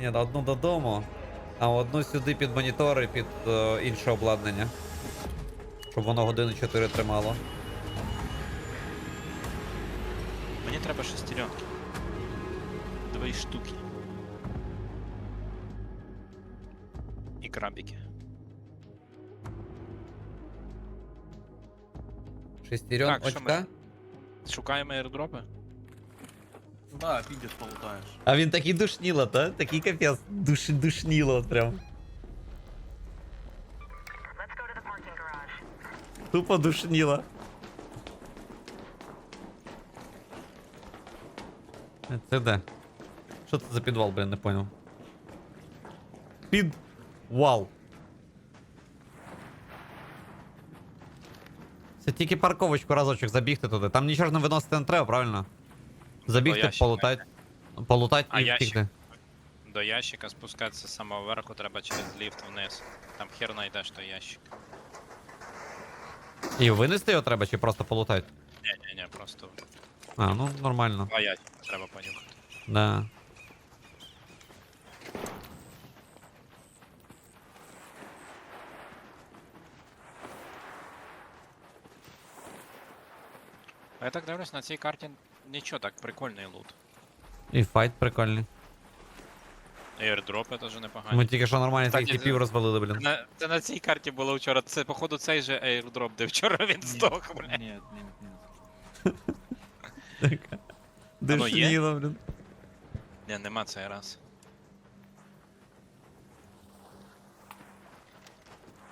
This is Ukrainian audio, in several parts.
Ні, одну додому, а одну сюди під монітори, під е, інше обладнання. Щоб воно години 4 тримало. Мені треба шестеренки. Дві штуки. І крабики. Шестерен Так, що очка. Шукаємо аірдропи. Да, підеш полутаєш. А він такий душніло, та? Такий капець. Душ, душніло от прям. Let's go to the parking garage. Тупо душніло. Е, Це де? Що це за підвал, блін, не понял. Під. Вал. Це тільки парковочку разочок забігти туди. Там нічого ж не виносити не треба, правильно? Забігти, ящик полутать. Полутать А і ящик? втікти. До ящика спускатися з самого верху треба через ліфт вниз. Там хер знайдеш той ящик. І винести його треба чи просто полутать? Ні, ні, ні, просто А, ну нормально. два ящика треба понюхати. Да. Я так дивлюсь, на цій карті нічого так, прикольний лут. І файт прикольний. Airdropи теж непогані. Ми тільки що нормально цих Кстати, типів розвалили, блін. На, це на цій карті було вчора. Це, походу, цей же airdrop, де вчора він здох, бля. Ні, ні, ні. Воно є? Душніло, блін. Ні, нема цей раз.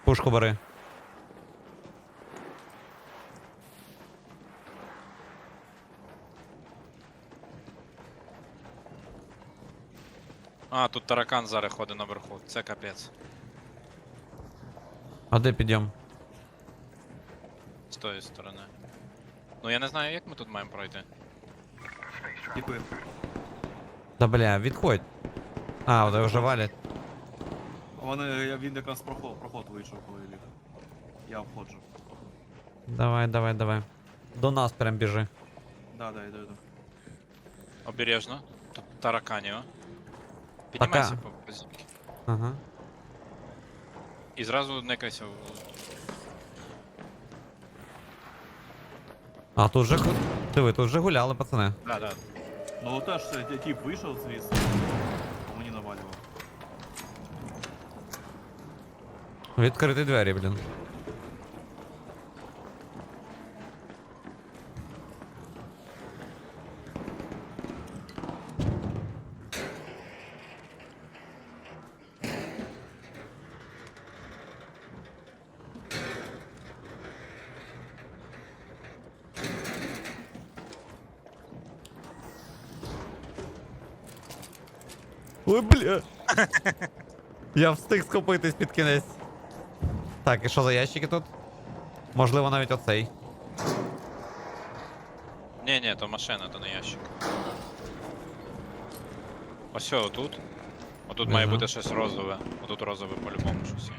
Пушку бери. А, тут таракан зараз ходить наверху. Це капець. А де підйом? З тої сторони. Ну я не знаю, як ми тут маємо пройти. Типи. Та бля, відходь. А, вони вже валять. Вони, я- він якраз проход, проход вийшов, коли ліг. Я обходжу. Давай, давай, давай. До нас прям біжи. Да, да, йду, йду. Обережно. Тут таракані, О. Піднімайся по позиції. Ага. І зразу никайся в. А тут же. гу- Диви, тут вже гуляли, пацани. Да, да. Ну теж е, тип вийшов звідси. а Мені навалював. Відкриті двері, блін. Ой, бля. Я встиг схопитись під кінець. Так, і що за ящики тут? Можливо, навіть оцей. Ні, ні, то машина, то не ящик. Ось отут. Отут має Ага. бути щось розове. Отут розове по-любому щось є.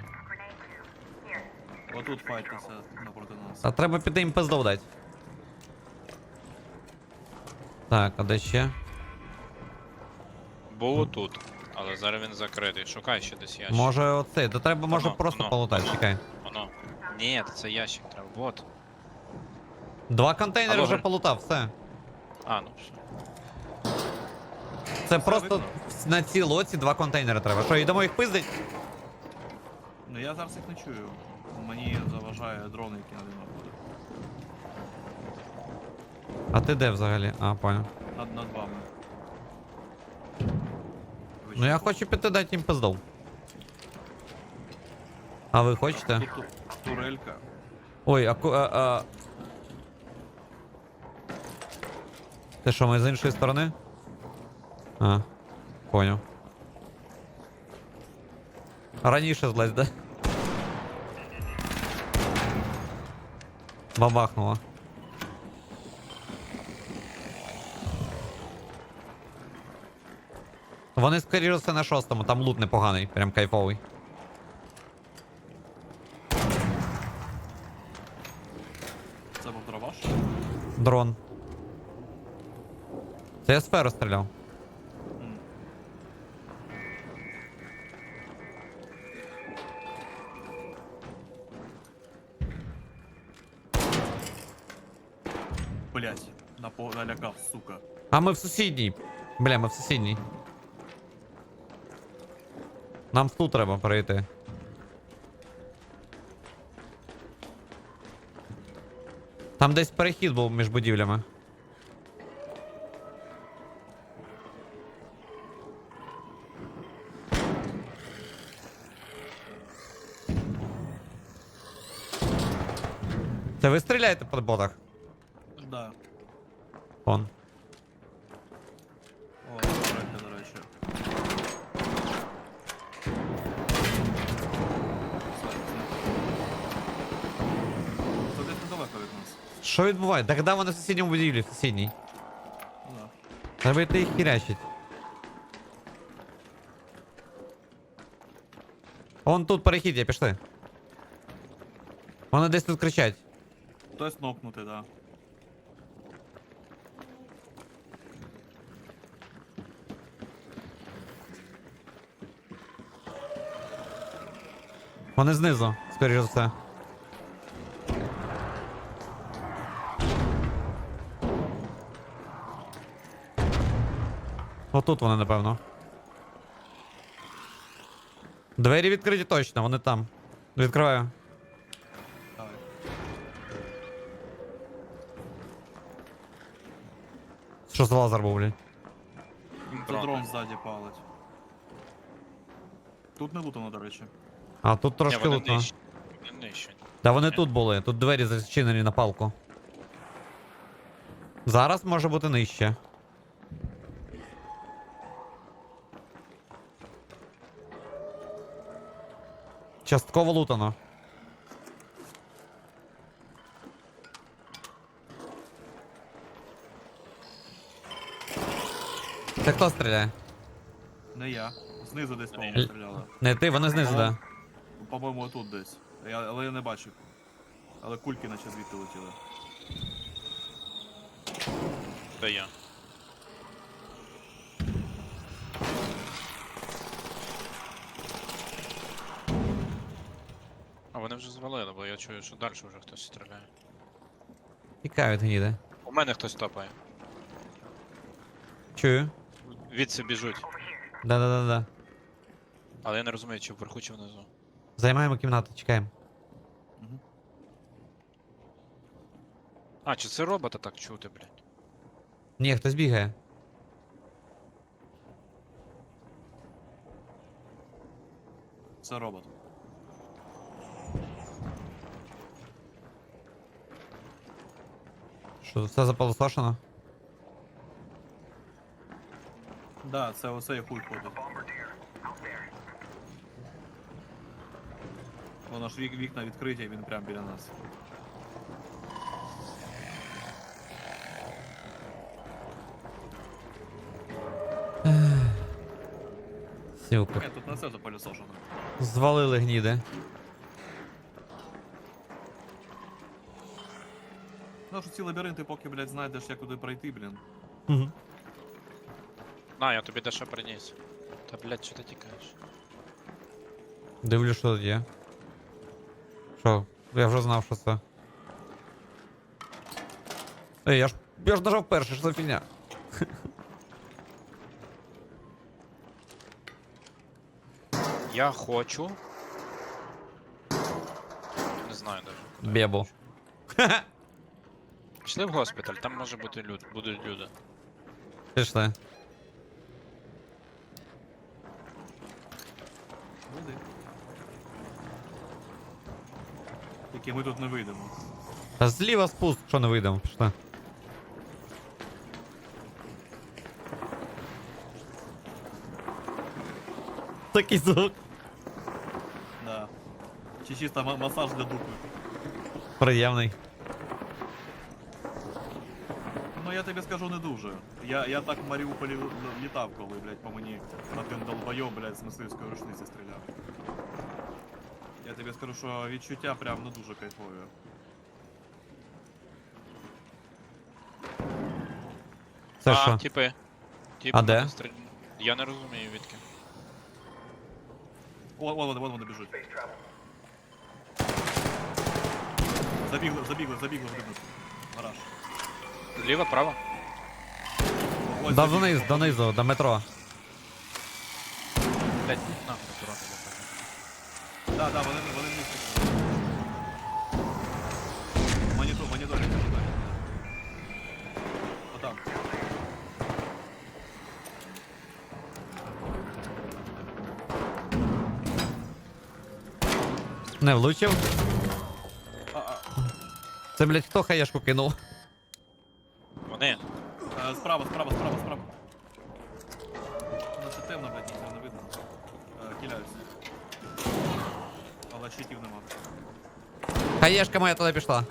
Отут файтиться напроти нас. А треба піти їм пизду дати. Так, а де ще? Було тут, але зараз він закритий. Шукай ще десь ящик. Може оцей, то треба може Воно, просто воно, полутати, воно. чекай. Воно. Ні, це ящик треба. Вот. Два контейнери Алло, вже Галь. полутав, все. А, ну все. Це просто видно. на цій лоці два контейнери треба. Що, йдемо їх пиздить? Ну я зараз їх не чую. Мені заважає дрон, який над ними ходить. А ти де взагалі? А, понял. Над, над вами. Ви Ну я що? хочу піти дати їм пизду. А ви хочете? Тут, тут турелька. Ой, а, ку- а, а... Ти що, ми з іншої сторони? А, понял. Раніше злазь, да? Бабахнуло. Вони скоріше на шостому, там лут непоганий, прям кайфовий. Це був дроваш? Дрон. Це я сферу стріляв. Mm. Блять, напо налякав, сука. А ми в сусідній. Бля, ми в сусідній. Нам в ту треба перейти. Там десь перехід був між будівлями. Це ви стріляєте по ботах? Да. Вон. О, добре, до речі. Це десь недалеко від нас. Що відбувається? Да вони в сусідньому будівлі, в сусідній. Да. Треба йти їх хірячить. Вон тут перехід, я пішли. Вони десь тут кричать. Хтось нокнути, да. Вони знизу, скоріш за все. Отут вони, напевно. Двері відкриті точно, вони там. Відкриваю. Давай. Що за лазер був, блядь? Це Дрон. дрон ззаді палить. Тут не лутано, до речі. А тут Ні, трошки вони лутно. нижчі. Вони. Та вони Ні. тут були, тут двері зачинені на палку. Зараз може бути нижче. Частково лутано. Це хто стріляє? Не я. Знизу десь, по-моєму, Ні. стріляли. Не ти, вони знизу, да. По-моєму, тут десь. Я, але я не бачив. Але кульки наче звідти летіли. Це я. А вони вже звалили, бо я чую, що далі вже хтось стріляє. Тікають гніди. У мене хтось топає. Чую. Відси біжуть. Да-да-да-да. Але я не розумію, чи вверху, чи внизу. Займаємо кімнату, чекаємо. Угу. А, чи це робота так чути, блядь? Ні, хтось бігає. Це робот. Що, все заполосошено? Да, це оцей хуй ходить. Воно ж вік, вікна відкриті, він прямо біля нас. Сілка. Ні, тут не все запалюсошено. Звалили гніди. Ну що ці лабіринти, поки, блядь, знайдеш, як туди пройти, блін. Угу. На, я тобі дещо приніс. Та блядь, що ти тікаєш? Дивлюсь, що тут є. Що? Я вже знав, що це. Ей, я ж. Я ж нажав перший, що за фігня? Я хочу. Не знаю даже. куди я Бебу. хочу. Пішли в госпіталь, там може бути люд, будуть люди. Пішли. Веди. Тільки ми тут не вийдемо. Та зліва спуск, що не вийдемо, пішли. Такий звук. Да. Чи чисто ма- масаж для дупи. Приємний. я тобі скажу не дуже. Я, я так в Маріуполі л- літав, коли, блядь, по мені один долбойоб, блядь, з мисливської рушниці стріляв. Я тобі скажу, що відчуття прям не дуже кайфові. Це а, що? типи. Типи А де? мене стріль- Я не розумію відки. О, вон вони, вон вони біжуть. Забігли, забігли, забігли в дивну. Гараж. Зліва, право. Да вниз, донизу, до метро. Блять, нахуй акуратно. Да, да, вони, вони пішли. Монітор, моніторить, моніторить. Отам. Не влучив. А, а, Це, блядь, хто хаєшку кинув? Справа, справа, справа, справа. Ну, це темно, блядь, нічого не видно. Е, Киляюсь. Але щитів нема. Хаєшка моя туди пішла.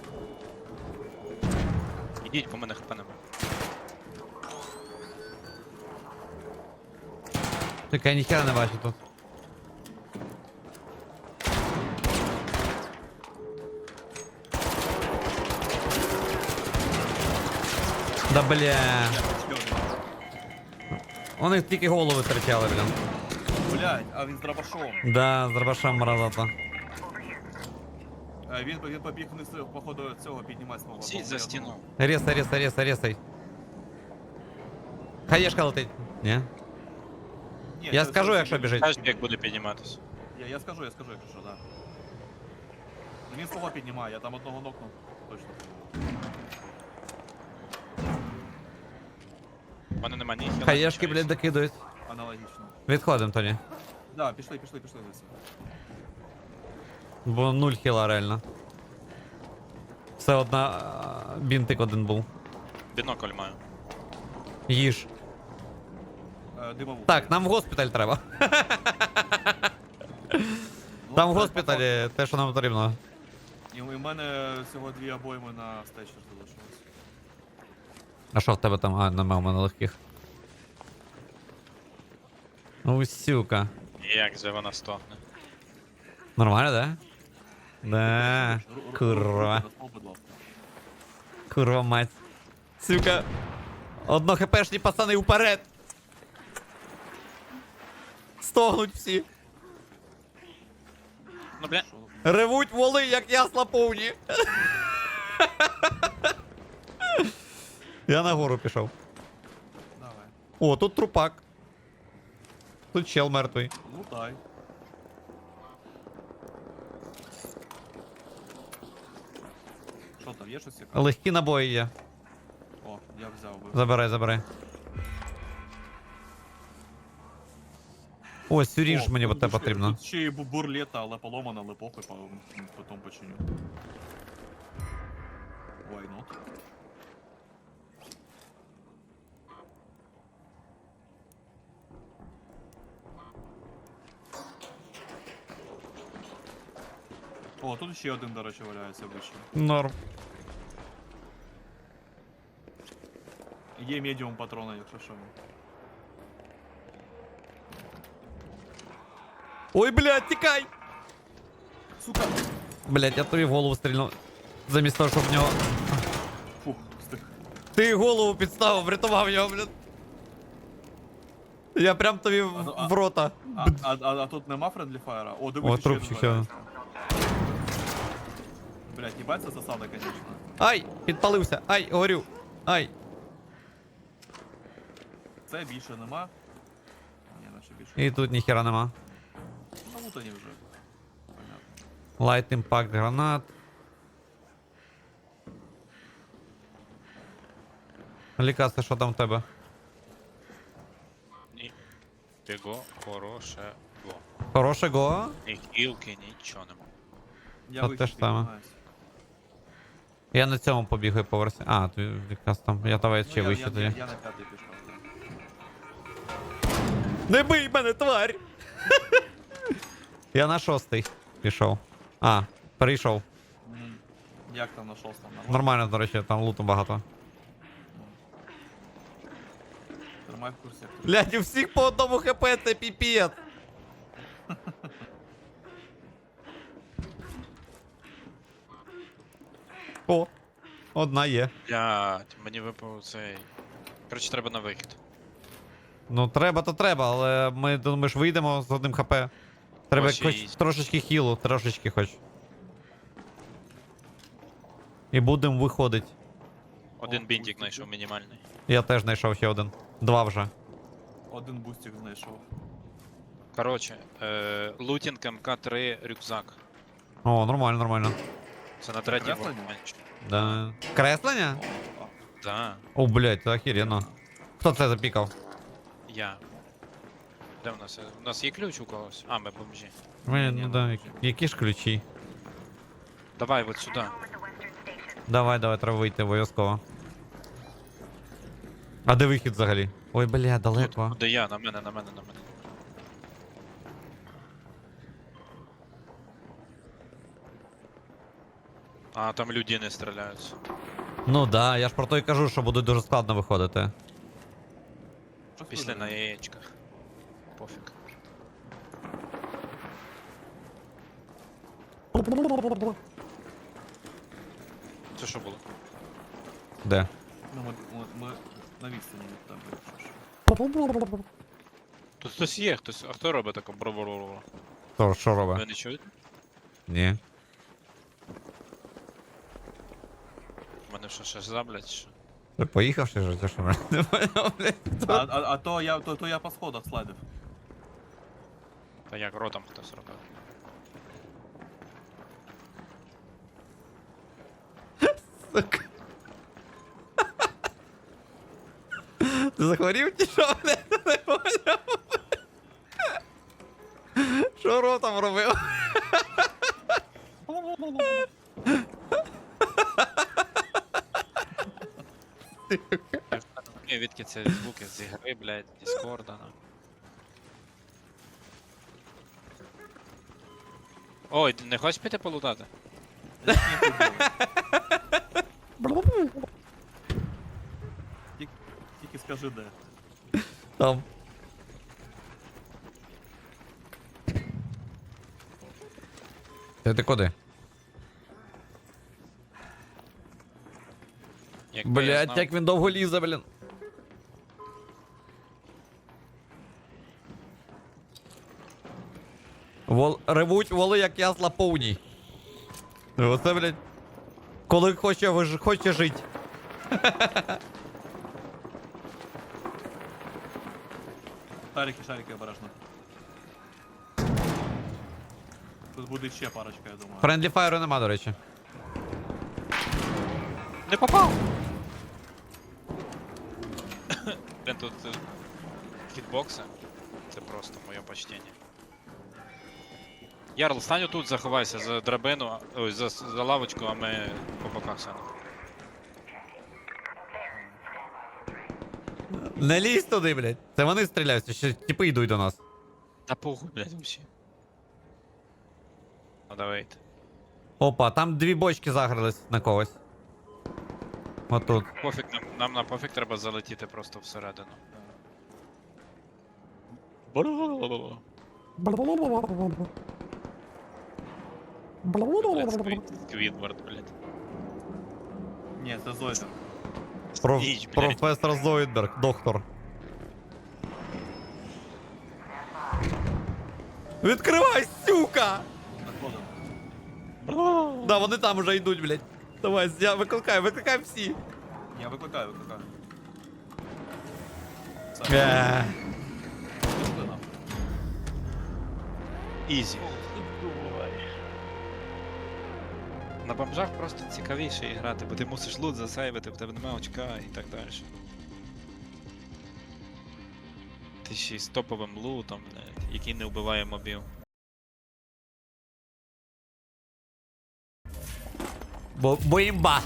Ідіть, по мене хп нема. Тільки я ніхера не бачу тут. бля. Ще один. У них тільки голови торчали, блін. Блядь, а він з дробашом. Да, з дробашем мразота. Е, Він, він побіг вниз, походу, цього піднімати свого. Сіть за стіну. Ресай, ресай, ресай, ресай. Хаєшка летить. Ні? Ні, Я це- скажу, це- якщо це- біжить. Кажеш, як буде підніматися. Я, я скажу, я скажу, якщо що, да. Він свого піднімає, я там одного нокнув. Точно. У мене нема ні хіла. Хаєшки, блядь, докидують. Аналогічно. Відходимо тоді. Да, пішли, пішли, пішли звідси. Бо нуль хіла реально. Все одна а, бінтик один був. Бінокль маю. Їж. Е, димову. Так, нам в госпіталь треба. Ну, Там в це госпіталі те, що нам потрібно. І у мене всього дві обойми на стечер залишилось. А що в тебе там? А, нема у мене легких. Усюка. Як же вона стогне. Нормально, да? Да. Курва. Курва мать. Сука. Одно хпшні пацани вперед. Стогнуть всі. Ну, бля. Ревуть воли, як ясла повні. Я нагору пішов. Давай. О, тут трупак. Тут чел мертвий. Лутай. Що там, є щось цікаве? Легкі набої є. О, я взяв би. Забирай, забирай. Ось, О, мені бо те ще- потрібно. Тут ще і бу- бурлета, але поломана, але похуй, по- потім починю. Why not? О, тут ще один, до речі, валяється вище. Норм. Є медіум патрона, якщо що. Ой, блядь, тікай! Сука! Блядь, я тобі в голову стрільнув. Замість того, щоб в нього. Фух, стих. Ти голову підставив, врятував його, блядь. Я прям тобі в, ну, а- в рота. А, а, а, а тут нема френдлі фаєра? О, дивись, О, ще трупчик, один ще. валяється. Блять, їбать це засада, конечно. Ай, підпалився. Ай, горю. Ай. Це більше нема. Ні, наче більше. І тут ніхера нема. Ну, мутані вже. Понятно. Лайт імпакт гранат. Лікаси, що там в тебе? Ні. Тего хороше. Хороше го. Ні хілки, нічого нема. Я Та те ж саме. піднімаюсь. Я на цьому побігаю по версі. А, ти якраз там. Я давай Ну, ще я, вище я, тоді. я, я на п'ятий пішов. Не бий мене, тварь! я на шостий пішов. А, перейшов. Як там на шостому? Нормально? Нормально, до речі, там луту багато. Тримай в курсі. Блядь, у всіх по одному хп це піпець. О, одна є. Блять, мені випав цей. Коротше, треба на вихід. Ну треба, то треба, але ми, ми ж вийдемо з одним хп. Треба Ось хоч і- трошечки хілу, трошечки хоч. І будемо виходити. Один О, бінтик пустики. знайшов мінімальний. Я теж знайшов ще один. Два вже. Один бустик знайшов. Коротше, е, лутінг МК3 рюкзак. О, нормально, нормально. Це на третій Креслення? воркбенчі. Да. Креслення? Да, О, блядь, це охеренно. Хто це запікав? я. Де в нас? У нас є ключ у когось? А, ми бомжі. Ні, ну ну, да, ключі. які ж ключі? Давай от сюди. Давай, давай, треба вийти обов'язково. А де вихід взагалі? Ой, бля, далеко. Де я? На мене, на мене, на мене. А, там люди не стріляються. Ну да, я ж про то й кажу, що буде дуже складно виходити. Після на яєчках. Пофіг. Це що було? Де? Ну, ми, ми, ми на відстані від якщо що. Тут хтось є, хтось. А хто робить таке бро-бро-бро? То що Ви не чуєте? Ні. Мене що, ще заблять? Що? Ти поїхав ще ж, чи що? Не поняв, блядь. А, а, а то, я, то, то я по сходах слайдив. Та як ротом хтось робив. Сука. Ти захворів чи що, блядь? Не поняв. Що ротом робив? Я не розумію, відки це звуки з ігри, блядь, Діскорда, на. Ой, ти не хочеш піти полутати? Тільки скажи де. Там. Ти ти куди? Якби я Блять, як він довго лізе, блін. Вол... Ревуть воли, як ясла повній. Оце, блядь. Коли хоче, виж... хоче жити. Шарики, шарики обережно. Тут буде ще парочка, я думаю. Френдлі файру нема, до речі. Не попав! Блін, тут е, хітбокси. Це просто моє почтення. Ярл, стань тут, заховайся за драбину, ой, за, за лавочку, а ми по боках сядемо. Не лізь туди, блядь. Це вони стріляються, ще типи йдуть до нас. Та похуй, блядь, вообще. Ну давайте. Опа, там дві бочки загрались на когось. Отут. Пофіг, нам, нам на пофіг треба залетіти просто всередину. Блядь, Сквід, Сквідвард, блядь. Ні, це Зойдер. Проф... Ніч, блядь. Професор Зоїдберг, доктор. Відкривай, сука! Заходимо. Да, вони там уже йдуть, блядь. Давай, я викликаю, викликай всі. Я викликаю, викликаю. Е, пішли нам. Ізі. На бомжах просто цікавіше грати, бо ти мусиш лут засейвити, в тебе немає очка і так далі. Ти ще й з топовим лутом, блядь, який не вбиває мобів. Бо, бо імба.